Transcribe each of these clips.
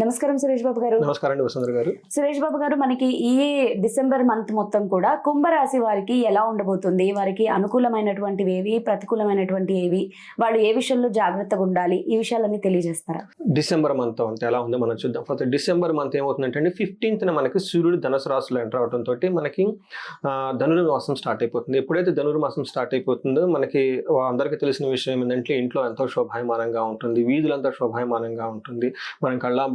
నమస్కారం సురేష్ బాబు గారు. నమస్కారం వసుంధర గారు. సురేష్ బాబు గారు మనకి ఈ డిసెంబర్ మంత్ మొత్తం కూడా కుంభరాశి వారికి ఎలా ఉండబోతుంది? వారికి అనుకూలమైనటువంటివి ఏవి? ప్రతికూలమైనటువంటి ఏవి? వాళ్ళు ఏ విషయంలో జాగ్రత్తగా ఉండాలి? ఈ విషయాలన్నీ తెలియజేస్తారా? డిసెంబర్ మంత్ అంతే ఎలా ఉందో మనం చూద్దాం. ఫస్ట్ డిసెంబర్ మంత్ ఏమవుతుందంటే అండి ఫిఫ్టీన్త్న మనకి సూర్యుడు ధనుసు రాశిలో ఎంటర్ అవడంతో మనకి ధనుర్మాసం స్టార్ట్ అయిపోతుంది. ఎప్పుడైతే ధనుర్మాసం స్టార్ట్ అయిపోతుందో మనకి అందరికీ తెలిసిన విషయం ఏంటంటే ఇంట్లో ఎంతో శోభాయమానంగా ఉంటుంది. వీధులంతా శోభాయమానంగా ఉంటుంది. మనం కళ్ళాం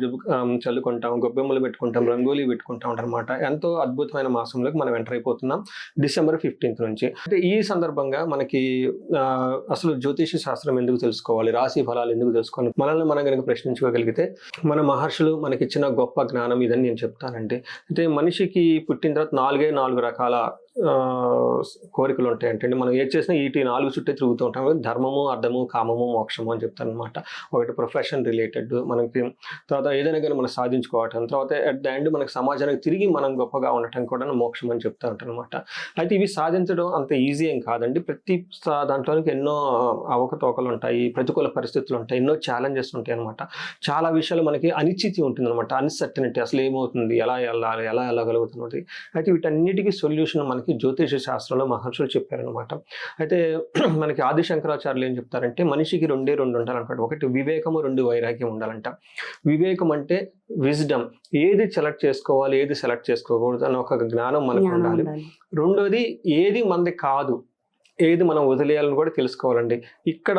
చల్లుకుంటాం గొబ్బెమ్మలు పెట్టుకుంటాం రంగోలీ పెట్టుకుంటాం అనమాట ఎంతో అద్భుతమైన మాసంలోకి మనం ఎంటర్ అయిపోతున్నాం డిసెంబర్ ఫిఫ్టీన్త్ నుంచి. అంటే ఈ సందర్భంగా మనకి అసలు జ్యోతిష శాస్త్రం ఎందుకు తెలుసుకోవాలి? రాశి ఫలాలు ఎందుకు తెలుసుకోవాలి? మనల్ని మనం కనుక ప్రశ్నించుకోగలిగితే మన మహర్షులు మనకిచ్చిన గొప్ప జ్ఞానం ఇదని నేను చెప్తానండి. అయితే మనిషికి పుట్టిన తర్వాత నాలుగే నాలుగు రకాల కోరికలు ఉంటాయి అంటే మనం ఏది చేసినా ఈటి నాలుగు చుట్టే తిరుగుతూ ఉంటాం ధర్మము అర్థము కామము మోక్షము అని చెప్తాను అనమాట ఒకటి ప్రొఫెషన్ రిలేటెడ్ మనకి తర్వాత ఏదైనా కానీ మనం సాధించుకోవటం. తర్వాత అట్ ద ఎండ్ మనకి సమాజానికి తిరిగి మనం గొప్పగా ఉండటం కూడా మోక్షం అని చెప్తా ఉంటాను అనమాట అయితే ఇవి సాధించడం అంత ఈజీ ఏం కాదండి. ప్రతి దాంట్లోనికి ఎన్నో అవకతవకలు ఉంటాయి. ప్రతికూల పరిస్థితులు ఉంటాయి. ఎన్నో ఛాలెంజెస్ ఉంటాయి అనమాట చాలా విషయాలు మనకి అనిశ్చితి ఉంటుంది అనమాట అన్సర్టనిటీ అసలు ఏమవుతుంది ఎలా వెళ్ళాలి? ఎలా వెళ్ళగలుగుతున్నది అయితే వీటన్నిటికీ సొల్యూషన్ మనకి జ్యోతిష శాస్త్రంలో మహర్షులు చెప్పారనమాట అయితే మనకి ఆది శంకరాచార్యులు ఏం చెప్తారంటే మనిషికి రెండే రెండు ఉండాలంటాడు. ఒకటి వివేకము రెండు వైరాగ్యం ఉండాలంట. వివేకం అంటే విజ్డమ్. ఏది సెలెక్ట్ చేసుకోవాలి ఏది సెలెక్ట్ చేసుకోకూడదు అని ఒక జ్ఞానం మనకు ఉండాలి. రెండోది ఏది మనది కాదు ఏది మనం వదిలేయాలని కూడా తెలుసుకోవాలండి. ఇక్కడ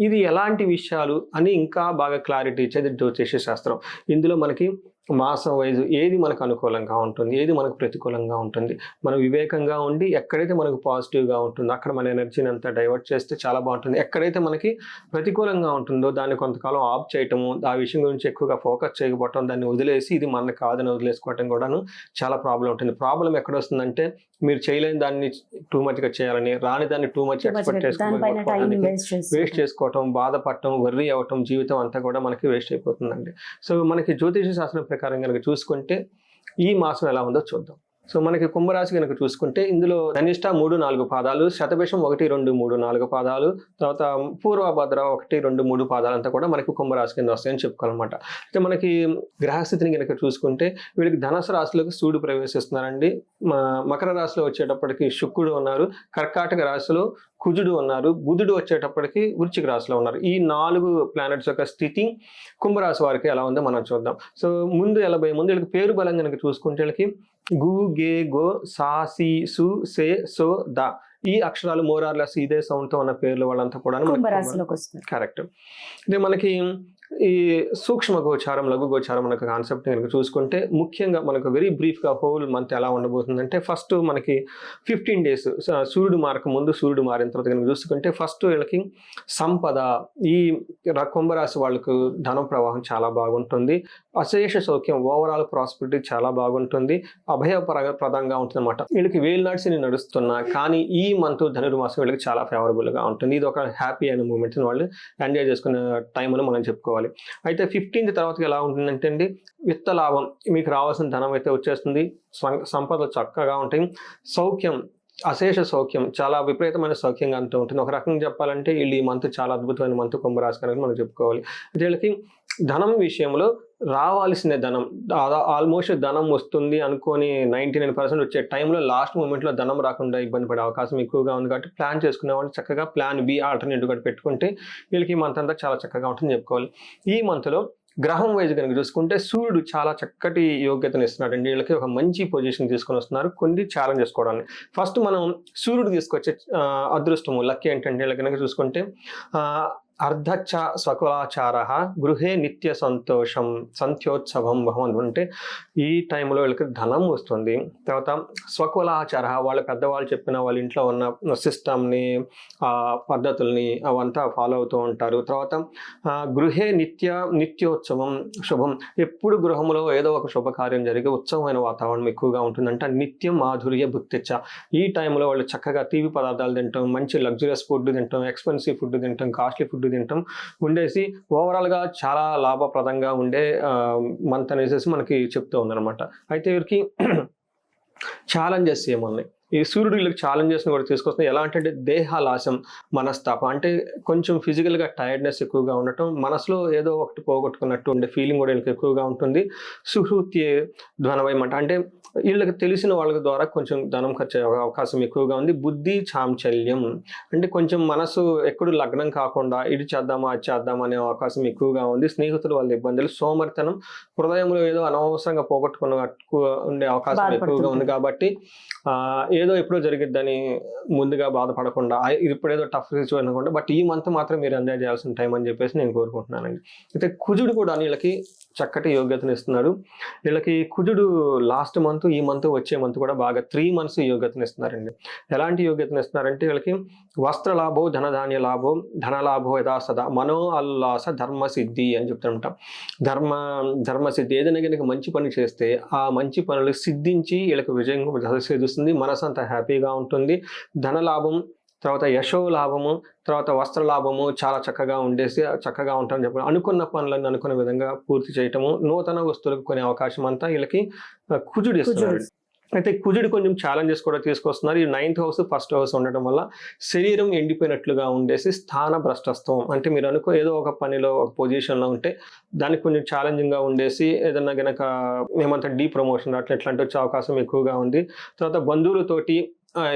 ఇది ఎలాంటి విషయాలు అని ఇంకా బాగా క్లారిటీ ఇచ్చేది జ్యోతిష శాస్త్రం. ఇందులో మనకి మాసం వైజ్ ఏది మనకు అనుకూలంగా ఉంటుంది ఏది మనకు ప్రతికూలంగా ఉంటుంది మనం వివేకంగా ఉండి ఎక్కడైతే మనకు పాజిటివ్గా ఉంటుందో అక్కడ మన ఎనర్జీని అంతా డైవర్ట్ చేస్తే చాలా బాగుంటుంది. ఎక్కడైతే మనకి ప్రతికూలంగా ఉంటుందో దాన్ని కొంతకాలం ఆఫ్ చేయటము ఆ విషయం గురించి ఎక్కువగా ఫోకస్ చేయకపోవటం దాన్ని వదిలేసి ఇది మన కాదని వదిలేసుకోవటం కూడాను చాలా ప్రాబ్లం ఉంటుంది. ప్రాబ్లం ఎక్కడ వస్తుందంటే మీరు చేయలేని దాన్ని టూ మచ్గా చేయాలని రాని దాన్ని టూ మచ్ ఎక్స్పెక్ట్ చేసుకోవడానికి వేస్ట్ వేస్ట్ చేసి చేసుకోవటం బాధపడటం వర్రీ అవ్వటం జీవితం అంతా కూడా మనకి వేస్ట్ అయిపోతుందండి. సో మనకి జ్యోతిష శాస్త్రం ప్రకారం కనుక చూసుకుంటే ఈ మాసం ఎలా ఉందో చూద్దాం. సో మనకి కుంభరాశి కనుక చూసుకుంటే ఇందులో ధనిష్ట మూడు నాలుగు పాదాలు శతభిషం ఒకటి రెండు మూడు నాలుగు పాదాలు తర్వాత పూర్వభద్ర ఒకటి రెండు మూడు పాదాలు అంతా కూడా మనకి కుంభరాశి కింద వస్తాయని చెప్పుకోవాలన్నమాట. అయితే మనకి గ్రహస్థితిని కనుక చూసుకుంటే వీళ్ళకి ధనసు రాశిలోకి సూర్యుడు ప్రవేశిస్తున్నారండి. మ- మకర రాశిలో వచ్చేటప్పటికి శుక్రుడు ఉన్నారు కర్కాటక రాశిలో కుజుడు ఉన్నారు బుధుడు వచ్చేటప్పటికి వృచ్చిక రాశిలో ఉన్నారు. ఈ నాలుగు ప్లానెట్స్ యొక్క స్థితి కుంభరాశి వారికి ఎలా ఉందో మనం చూద్దాం. సో ముందు ఎలా ముందు వీళ్ళకి పేరు బలం కనుక చూసుకుంటే వీళ్ళకి గు గే గో సా సి సు సే సో ద. ఈ అక్షరాలు మోరార్లెస్ ఇదే సౌండ్తో ఉన్న పేర్లు వాళ్ళంతా కూడా కరెక్ట్. ఇది మనకి ఈ సూక్ష్మ గోచారం లఘు గోచారం మనకు కాన్సెప్ట్ కనుక చూసుకుంటే ముఖ్యంగా మనకు వెరీ బ్రీఫ్గా హోల్ మంత్ ఎలా ఉండబోతుందంటే ఫస్ట్ మనకి ఫిఫ్టీన్ డేస్ సూర్యుడు మారక ముందు సూర్యుడు మారిన తర్వాత కనుక చూసుకుంటే ఫస్ట్ వీళ్ళకి సంపద ఈ ర- కుంభరాశి వాళ్ళకు ధన ప్రవాహం చాలా బాగుంటుంది. అశేష సౌఖ్యం ఓవరాల్ ప్రాస్పెరిటీ చాలా బాగుంటుంది. అభయపర ప్రదంగా ఉంటుంది అనమాట వీళ్ళకి వేలు నడిచి నడుస్తున్నా కానీ ఈ మంత్ ధనుర్మాసం వీళ్ళకి చాలా ఫేవరబుల్గా ఉంటుంది. ఇది ఒక హ్యాపీ అయిన మూమెంట్స్ వాళ్ళు ఎంజాయ్ చేసుకునే టైం అని మనం చెప్పుకోవాలి అయితే ఫిఫ్టీన్త్ తర్వాత ఎలా ఉంటుందంటే అండి విత్త లాభం మీకు రావాల్సిన ధనం అయితే వచ్చేస్తుంది. సంపద చక్కగా ఉంటాయి. సౌఖ్యం అశేష సౌఖ్యం చాలా విపరీతమైన సౌఖ్యంగా అంటూ ఉంటుంది. ఒక రకంగా చెప్పాలంటే వీళ్ళు ఈ మంత్ చాలా అద్భుతమైన మంత్ కుంభరాశి కనుక మనం చెప్పుకోవాలి. వీళ్ళకి ధనం విషయంలో రావాల్సిన ధనం. ఆల్మోస్ట్ ధనం వస్తుంది అనుకొని నైంటీ నైన్ పర్సెంట్ వచ్చే టైంలో లాస్ట్ మూమెంట్లో ధనం రాకుండా ఇబ్బంది పడే అవకాశం ఎక్కువగా ఉంది కాబట్టి ప్లాన్ చేసుకునే వాళ్ళు చక్కగా ప్లాన్ బి ఆల్టర్నేటివ్ కూడా పెట్టుకుంటే వీళ్ళకి ఈ మంత్ అంతా చాలా చక్కగా ఉంటుందని చెప్పుకోవాలి. ఈ మంత్లో గ్రహం వైజ్ కనుక చూసుకుంటే సూర్యుడు చాలా చక్కటి యోగ్యతను ఇస్తున్నాడు అండి వీళ్ళకి ఒక మంచి పొజిషన్ తీసుకొని వస్తున్నారు. కొన్ని ఛాలెంజ్ చేసుకోవడానికి ఫస్ట్ మనం సూర్యుడు తీసుకొచ్చే అదృష్టము లక్కీ ఏంటంటే వీళ్ళకి కనుక చూసుకుంటే అర్ధచ స్వకులాచార గృహే నిత్య సంతోషం సంత్యోత్సవం భవన్ అంటే ఈ టైంలో వీళ్ళకి ధనం వస్తుంది. తర్వాత స్వకులాచార వాళ్ళ పెద్దవాళ్ళు చెప్పిన వాళ్ళ ఇంట్లో ఉన్న సిస్టమ్ని పద్ధతుల్ని అవంతా ఫాలో అవుతూ ఉంటారు. తర్వాత గృహే నిత్య నిత్యోత్సవం శుభం. ఎప్పుడు గృహంలో ఏదో ఒక శుభకార్యం జరిగే ఉత్సవమైన వాతావరణం ఎక్కువగా ఉంటుందంటే. నిత్యం మాధుర్య భుక్తిచ్చ ఈ టైంలో వాళ్ళు చక్కగా తీపి పదార్థాలు తింటాం మంచి లగ్జరియస్ ఫుడ్ తింటాం ఎక్స్పెన్సివ్ ఫుడ్ తింటాం కాస్ట్లీ ఫుడ్ తింటాం. ఉండేసి ఓవరాల్గా చాలా లాభప్రదంగా ఉండే మంత్ అనేసి మనకి చెప్తూ ఉందన్నమాట. అయితే వీరికి ఛాలెంజెస్ ఏమున్నాయి ఈ సూర్యుడు వీళ్ళకి ఛాలెంజెస్ కూడా తీసుకొస్తుంది ఎలా అంటే దేహాలాసం మనస్తాపం. అంటే కొంచెం physical గా టైర్డ్నెస్ ఎక్కువగా ఉండటం మనసులో ఏదో ఒకటి పోగొట్టుకున్నట్టు ఉండే ఫీలింగ్ కూడా వీళ్ళకి ఎక్కువగా ఉంటుంది. సుహృతి ధనవయం అంట అంటే వీళ్ళకి తెలిసిన వాళ్ళ ద్వారా కొంచెం ధనం ఖర్చు అయ్యే అవకాశం ఎక్కువగా ఉంది. బుద్ధి చాంచల్యం. అంటే కొంచెం మనసు ఎప్పుడు లగ్నం కాకుండా ఇది చేద్దామా అది చేద్దామా అనే అవకాశం ఎక్కువగా ఉంది. స్నేహితుల వల్ల ఇబ్బందులు సోమరితనం హృదయంలో ఏదో అనవసరంగా పోగొట్టుకున్నట్టు ఉండే అవకాశం ఎక్కువగా ఉంది. కాబట్టి ఆ, ఏదో ఎప్పుడో జరిగిద్దని ముందుగా బాధపడకుండా ఇప్పుడేదో ఇది టఫ్ సిచ్యువేషన్ అనుకుంటా బట్ ఈ మంత్ మాత్రం మీరు ఎంజాయ్ చేయాల్సిన టైం అని చెప్పేసి నేను కోరుకుంటున్నానండి. అయితే కుజుడు కూడా వీళ్ళకి చక్కటి యోగ్యతను ఇస్తున్నాడు. వీళ్ళకి కుజుడు లాస్ట్ మంత్ ఈ మంత్ వచ్చే మంత్ కూడా బాగా త్రీ మంత్స్ యోగ్యతను ఇస్తున్నారండి. ఎలాంటి యోగ్యతను ఇస్తున్నారంటే వీళ్ళకి వస్త్ర లాభో ధనధాన్య లాభో ధనలాభో యథాసదా మనో అల్లాస ధర్మ సిద్ధి అని చెప్తుంటాం ధర్మ ధర్మ సిద్ధి ఏదైనా కనుక మంచి పని చేస్తే ఆ మంచి పనులు సిద్ధించి వీళ్ళకి విజయం సిద్ధిస్తుంది మనసు అంత హ్యాపీగా ఉంటుంది. ధనలాభం తర్వాత యశో లాభము తర్వాత వస్త్ర లాభము చాలా చక్కగా ఉండేసి చక్కగా ఉంటారని చెప్పి అనుకున్న పనులను అనుకున్న విధంగా పూర్తి చేయటము నూతన వస్తువులకు కొనే అవకాశం అంతా వీళ్ళకి కుజుడిస్తున్నారు కుజుడు. అయితే కుజుడు కొంచెం ఛాలెంజెస్ కూడా తీసుకొస్తున్నారు. ఈ నైన్త్ హౌస్ ఫస్ట్ హౌస్ ఉండటం వల్ల శరీరం ఎండిపోయినట్లుగా ఉండేసి స్థాన భ్రష్టత్వం. అంటే మీరు అనుకో ఏదో ఒక పనిలో ఒక పొజిషన్లో ఉంటే దానికి కొంచెం ఛాలెంజింగ్గా ఉండేసి ఏదన్నా గనక ఏమంతా డీ ప్రమోషన్ అట్లా ఇట్లాంటి వచ్చే అవకాశం ఎక్కువగా ఉంది. తర్వాత బంధువులతోటి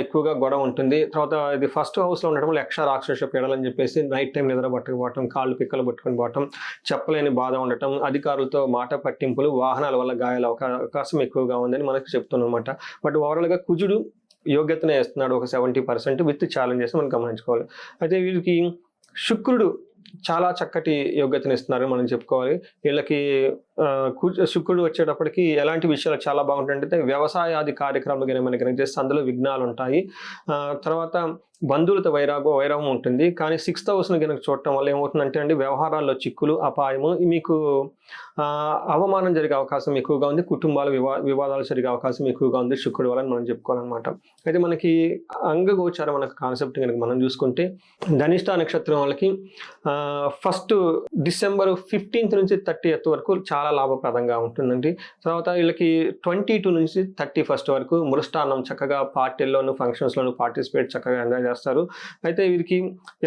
ఎక్కువగా గొడవ ఉంటుంది. తర్వాత ఇది ఫస్ట్ హౌస్లో ఉండడం వల్ల యక్ష రాక్షస పీడలని చెప్పేసి నైట్ టైం నిద్ర పట్టుకుపోవటం కాళ్ళు పిక్కలు పట్టుకుని పోవటం చెప్పలేని బాధ ఉండటం అధికారులతో మాట పట్టింపులు వాహనాల వల్ల గాయాల అవకాశం ఎక్కువగా ఉందని మనకు చెప్తున్నమాట. బట్ ఓవరాల్గా కుజుడు యోగ్యతనే ఇస్తున్నాడు ఒక సెవెంటీ పర్సెంట్ విత్ ఛాలెంజెస్ మనం గమనించుకోవాలి. అయితే వీరికి శుక్రుడు చాలా చక్కటి యోగ్యతను ఇస్తున్నారు మనం చెప్పుకోవాలి. వీళ్ళకి శుక్రుడు వచ్చేటప్పటికి ఎలాంటి విషయాలు చాలా బాగుంటాయంటే వ్యవసాయాది కార్యక్రమాలు కానీ మనకి కనుక చేస్తే అందులో విఘ్నాలు ఉంటాయి. తర్వాత బంధువులతో వైరాగో వైరాగం ఉంటుంది. కానీ సిక్స్త్ హౌస్ను కనుక చూడటం వల్ల ఏమవుతుందంటే అండి వ్యవహారాల్లో చిక్కులు అపాయము మీకు అవమానం జరిగే అవకాశం ఎక్కువగా ఉంది. కుటుంబాల వివా వివాదాలు జరిగే అవకాశం ఎక్కువగా ఉంది శుక్రుడు వల్ల మనం చెప్పుకోవాలన్నమాట. అయితే మనకి అంగగోచారం అనే కాన్సెప్ట్ కనుక మనం చూసుకుంటే ధనిష్ట నక్షత్రం వాళ్ళకి ఫస్ట్ డిసెంబర్ ఫిఫ్టీన్త్ నుంచి థర్టీ వరకు చాలా లాభప్రదంగా ఉంటుందండి. తర్వాత వీళ్ళకి ట్వంటీ టూ నుంచి థర్టీ ఫస్ట్ వరకు మృష్టాన్నం చక్కగా పార్టీల్లోనూ ఫంక్షన్స్లోనూ పార్టిసిపేట్ చక్కగా ఎంజాయ్ చేస్తారు. అయితే వీరికి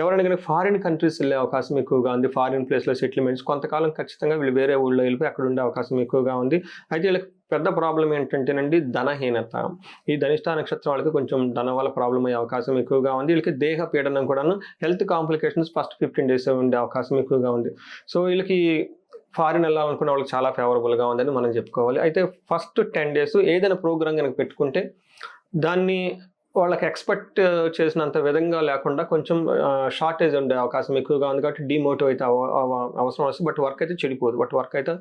ఎవరైనా కానీ ఫారిన్ కంట్రీస్ వెళ్ళే అవకాశం ఎక్కువగా ఉంది. ఫారిన్ ప్లేస్లో సెటిల్మెంట్స్ కొంతకాలం ఖచ్చితంగా వీళ్ళు వేరే ఊళ్ళో వెళ్ళిపోయి అక్కడ ఉండే అవకాశం ఎక్కువగా ఉంది. అయితే వీళ్ళకి పెద్ద ప్రాబ్లం ఏంటంటేనండి ధనహీనత. ఈ ధనిష్ట నక్షత్రం వాళ్ళకి కొంచెం ధన వల్ల ప్రాబ్లం అయ్యే అవకాశం ఎక్కువగా ఉంది. వీళ్ళకి దేహ పీడనం కూడాను health complications first fifteen days ఉండే అవకాశం ఎక్కువగా ఉంది. సో వీళ్ళకి ఫారిన్ వెళ్ళాలనుకున్న వాళ్ళకి చాలా ఫేవరబుల్గా ఉందని మనం చెప్పుకోవాలి. అయితే ఫస్ట్ టెన్ డేస్ ఏదైనా ప్రోగ్రామ్ కనుక పెట్టుకుంటే దాన్ని వాళ్ళకి ఎక్స్పెక్ట్ చేసినంత విధంగా లేకుండా కొంచెం షార్టేజ్ ఉండే అవకాశం ఎక్కువగా ఉంది కాబట్టి డిమోటివేట్ అయితే అవ- అవసరం వస్తుంది. బట్ వర్క్ అయితే చెడిపోదు. బట్ వర్క్ అయితే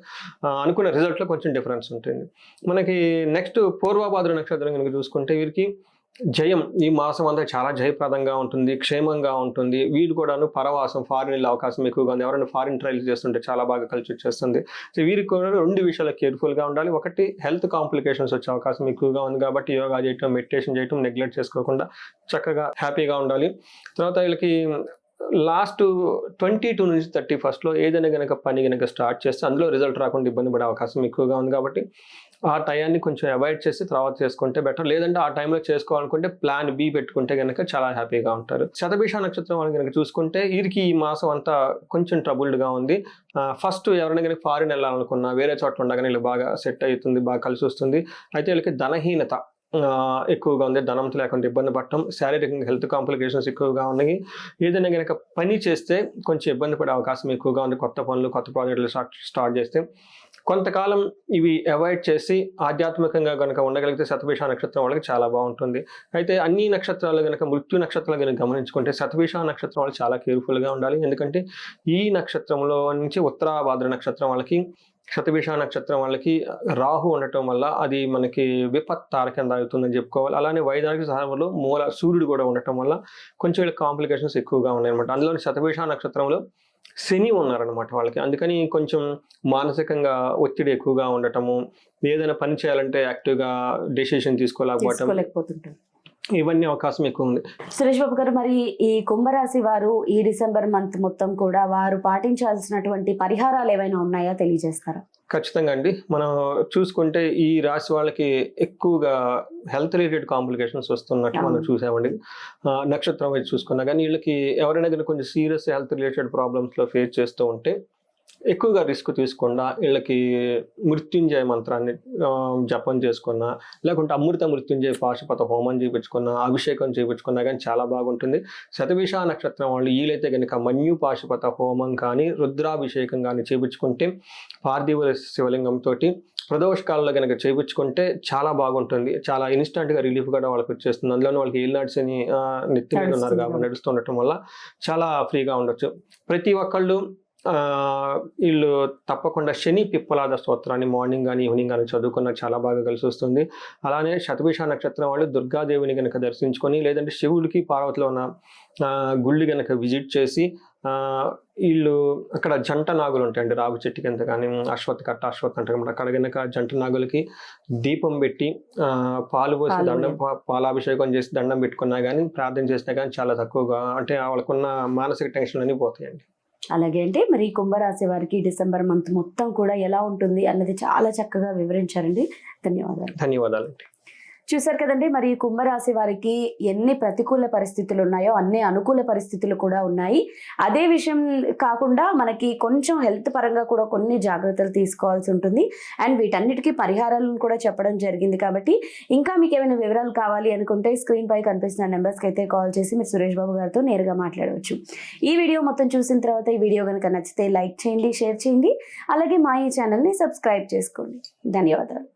అనుకున్న రిజల్ట్లో కొంచెం డిఫరెన్స్ ఉంటుంది. మనకి నెక్స్ట్ పూర్వాభాద్ర నక్షత్రం కనుక చూసుకుంటే వీరికి జయం ఈ మాసం అంతా చాలా జయప్రదంగా ఉంటుంది క్షేమంగా ఉంటుంది. వీరు కూడాను పరవాసం ఫారిన్ వెళ్ళే అవకాశం ఎక్కువగా ఉంది. ఎవరైనా ఫారిన్ ట్రైల్స్ చేస్తుంటే చాలా బాగా కలిసి వచ్చేస్తుంది సో వీరికి కూడా రెండు విషయాలు కేర్ఫుల్గా ఉండాలి. ఒకటి హెల్త్ కాంప్లికేషన్స్ వచ్చే అవకాశం ఎక్కువగా ఉంది కాబట్టి యోగా చేయటం మెడిటేషన్ చేయటం నెగ్లెక్ట్ చేసుకోకుండా చక్కగా హ్యాపీగా ఉండాలి. తర్వాత వీళ్ళకి లాస్ట్ ట్వంటీ టూ నుంచి థర్టీ ఫస్ట్లో ఏదైనా కనుక పని కనుక స్టార్ట్ చేస్తే అందులో రిజల్ట్ రాకుండా ఇబ్బంది పడే అవకాశం ఎక్కువగా ఉంది కాబట్టి ఆ టయాన్ని కొంచెం అవాయిడ్ చేసి తర్వాత చేసుకుంటే బెటర్. లేదంటే ఆ టైంలో చేసుకోవాలనుకుంటే ప్లాన్ బి పెట్టుకుంటే కనుక చాలా హ్యాపీగా ఉంటారు. శతభిష నక్షత్రం వాళ్ళని కనుక చూసుకుంటే వీరికి ఈ మాసం అంతా కొంచెం ట్రబుల్డ్గా ఉంది. ఫస్ట్ ఎవరైనా కనుక ఫారిన్ వెళ్ళాలనుకున్నా వేరే చోట్ల ఉండగానే వీళ్ళు బాగా సెట్ అవుతుంది బాగా కలిసి వస్తుంది. అయితే వీళ్ళకి ధనహీనత ఎక్కువగా ఉంది. ధనంతో లేకుండా ఇబ్బంది పడటం శారీరకంగా హెల్త్ కాంప్లికేషన్స్ ఎక్కువగా ఉన్నాయి. ఏదైనా కనుక పని చేస్తే కొంచెం ఇబ్బంది పడే అవకాశం ఎక్కువగా ఉంది. కొత్త పనులు కొత్త ప్రాజెక్టులు స్టార్ట్ స్టార్ట్ చేస్తే. కొంతకాలం ఇవి అవాయిడ్ చేసి ఆధ్యాత్మికంగా కనుక ఉండగలిగితే శతభిష నక్షత్రం వాళ్ళకి చాలా బాగుంటుంది. అయితే అన్ని నక్షత్రాలు కనుక మృత్యు నక్షత్రాలు కనుక గమనించుకుంటే శతభిష నక్షత్రం వాళ్ళు చాలా కేర్ఫుల్గా ఉండాలి. ఎందుకంటే ఈ నక్షత్రంలో నుంచి ఉత్తరాభాద్ర నక్షత్రం వాళ్ళకి శతభిష నక్షత్రం వాళ్ళకి రాహు ఉండటం వల్ల అది మనకి విపత్ తారకంద అవుతుందని చెప్పుకోవాలి. అలానే వైదానికి సహాయంలో మూల సూర్యుడు కూడా ఉండటం వల్ల కొంచెం కాంప్లికేషన్స్ ఎక్కువగా ఉన్నాయి అనమాట అందులో శతభిష నక్షత్రంలో శని ఉన్నారనమాట వాళ్ళకి. అందుకని కొంచెం మానసికంగా ఒత్తిడి ఎక్కువగా ఉండటము ఏదైనా పని చేయాలంటే యాక్టివ్గా డెసిషన్ తీసుకోలేకపోవటం. ఇవన్నీ అవకాశం ఎక్కువ ఉంది. సురేష్ బాబు గారు మరి ఈ కుంభరాశి వారు ఈ డిసెంబర్ మంత్ మొత్తం కూడా వారు పాటించాల్సినటువంటి పరిహారాలు ఏవైనా ఉన్నాయా తెలియజేస్తారా? ఖచ్చితంగా అండి. మనం చూసుకుంటే ఈ రాశి వాళ్ళకి ఎక్కువగా హెల్త్ రిలేటెడ్ కాంప్లికేషన్స్ వస్తున్నట్టు మనం. చూసామండి. నక్షత్రం వైపు చూసుకున్నా కానీ వీళ్ళకి ఎవరైనా కానీ కొంచెం సీరియస్ హెల్త్ రిలేటెడ్ ప్రాబ్లమ్స్లో ఫేస్ చేస్తూ ఉంటే ఎక్కువగా రిస్క్ తీసుకుండా వీళ్ళకి మృత్యుంజయ మంత్రాన్ని జపం చేసుకున్నా లేకుంటే అమృత మృత్యుంజయ పాశుపత హోమం చేయించుకున్నా అభిషేకం చేయించుకున్నా కానీ చాలా బాగుంటుంది. శతభిష నక్షత్రం వాళ్ళు వీలైతే కనుక మన్యు పాశుపత హోమం కానీ రుద్రాభిషేకం కానీ చేయించుకుంటే పార్థివ శివలింగంతో ప్రదోషకాలంలో కనుక చేయించుకుంటే చాలా బాగుంటుంది. చాలా ఇన్స్టంట్గా రిలీఫ్ కూడా వాళ్ళకి వచ్చేస్తుంది. అందులో వాళ్ళకి ఏలినాడ్స్ అని ఆ, నెత్తి ఉన్నారు. కాబట్టి నడుస్తుండటం వల్ల చాలా ఫ్రీగా ఉండొచ్చు. ప్రతి ఒక్కళ్ళు వీళ్ళు తప్పకుండా శని పిప్పలాద స్తోత్రాన్ని మార్నింగ్ కానీ ఈవినింగ్ కానీ చదువుకున్న చాలా బాగా కలిసి వస్తుంది అలానే శతభిష నక్షత్రం వాళ్ళు దుర్గాదేవిని కనుక దర్శించుకొని లేదంటే శివుడికి పార్వతిలో ఉన్న గుళ్ళు కనుక విజిట్ చేసి వీళ్ళు అక్కడ జంట నాగులు ఉంటాయండి రాగు చెట్టు కింద కానీ అశ్వత్ కట్ట అశ్వత్ అంటారు అన్నమాట. అక్కడ కనుక జంట నాగులకి దీపం పెట్టి పాలు పోసి దండం పాలాభిషేకం చేసి దండం పెట్టుకున్నా కానీ ప్రార్థన చేసినా కానీ చాలా తక్కువగా అంటే వాళ్ళకున్న మానసిక టెన్షన్ అన్ని పోతాయండి అలాగే అంటే మరి ఈ కుంభరాశి వారికి డిసెంబర్ మంత్ మొత్తం కూడా ఎలా ఉంటుంది అన్నది చాలా చక్కగా వివరించారండి. ధన్యవాదాలు. ధన్యవాదాలండి. చూసారు కదండి మరి కుంభరాశి వారికి ఎన్ని ప్రతికూల పరిస్థితులు ఉన్నాయో అన్ని అనుకూల పరిస్థితులు కూడా ఉన్నాయి. అదే విషయం కాకుండా మనకి కొంచెం హెల్త్ పరంగా కూడా కొన్ని జాగ్రత్తలు తీసుకోవాల్సి ఉంటుంది. అండ్ వీటన్నిటికీ పరిహారాలను కూడా చెప్పడం జరిగింది కాబట్టి ఇంకా మీకు ఏమైనా వివరాలు కావాలి అనుకుంటే స్క్రీన్ పై కనిపిస్తున్న నెంబర్స్కి అయితే కాల్ చేసి మీరు సురేష్ బాబు గారితో నేరుగా మాట్లాడవచ్చు. ఈ వీడియో మొత్తం చూసిన తర్వాత ఈ వీడియో కనుక నచ్చితే లైక్ చేయండి షేర్ చేయండి. అలాగే మా ఈ ఛానల్ని సబ్స్క్రైబ్ చేసుకోండి. ధన్యవాదాలు.